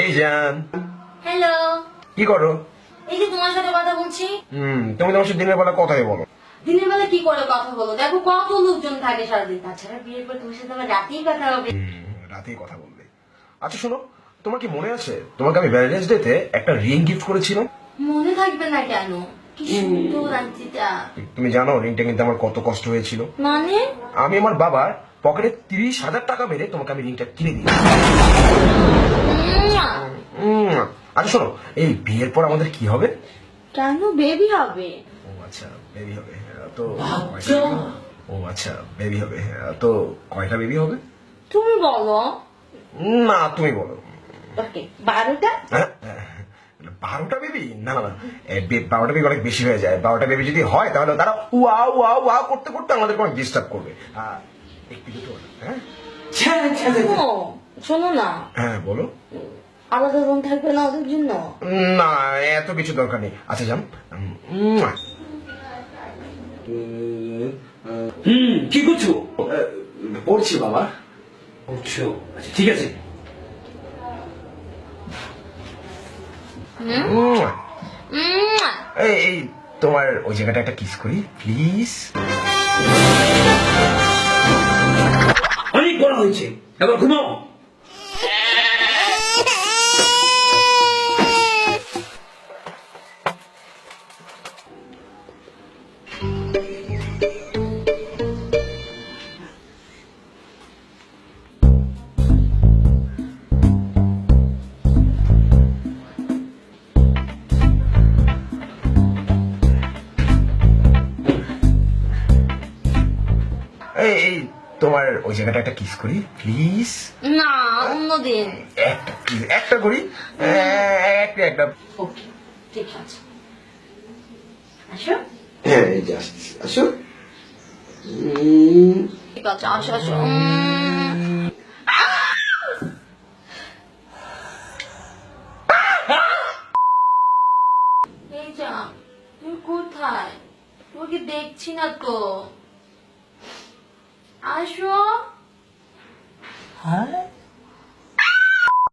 এই জান হ্যালো কি করো? এই যে তোমার সাথে কথা বলছি। হুম তুমি তোমার সাথে দিনের বেলা কথাই বলো। দিনের বেলা কি করে কথা বলো? দেখো কত লোকজন থাকে সারাদিন। তাছাড়া বিয়ের পর তোমার সাথে আমার রাতেই কথা হবে। রাতেই কথা বলবে। আচ্ছা শোনো তোমার কি মনে আছে? তোমাকে আমি ভ্যালেন্টাইন্স ডেতে একটা রিং গিফট করেছিলাম। মনে থাকবে না কেন? কি সুন্দর আংটিটা। তুমি জানো রিংটা কিন্তু আমার কত কষ্ট হয়েছিল। মানে? আমি আমার বাবার পকেটে তিরিশ হাজার টাকা মেরে তোমাকে আমি রিংটা কিনে দিই! আচ্ছা শোনো এই বিয়ের পর আমাদের কি হবে? কেন? বেবি হবে। ও আচ্ছা বেবি হবে তো কয়টা baby? ও আচ্ছা বেবি হবে তো কয়টা বেবি হবে? তুমি বলো। না তুমি বলো। ওকে বারোটা? হ্যাঁ? বারোটা বেবি না না না বারোটা বেবি অনেক বেশি হয়ে যায়। বারোটা বেবি যদি হয় তাহলে তারা ওয়া ওয়া ওয়া করতে করতে আমাদের অনেক ডিস্টার্ব করবে। আহ, একটু দুটো হ্যাঁ? শোনো না। হ্যাঁ বলো। আলাদা রুম থাকবে না ওদের জন্য। না এত কিছু দরকার নেই। আচ্ছা যান। হুম কি করছ? পড়ছি বাবা। করছ আচ্ছা ঠিক আছে। এই এই তোমার ওই জায়গাটা একটা কিস করি প্লিজ অনেক বড় হয়েছে এবার ঘুমাও এই এই তোমার ওই জায়গাটা একটা কিস করি প্লিজ না অন্যদিন একটা please, একটা করি? একটা একটা। ওকে ঠিক আছে। আসো। হ্যাঁ জাস্ট আসো। ঠিক আছে আসো আসো। এই যা তুই কোথায়? তোকে দেখছি না তো। আসো হ্যাঁ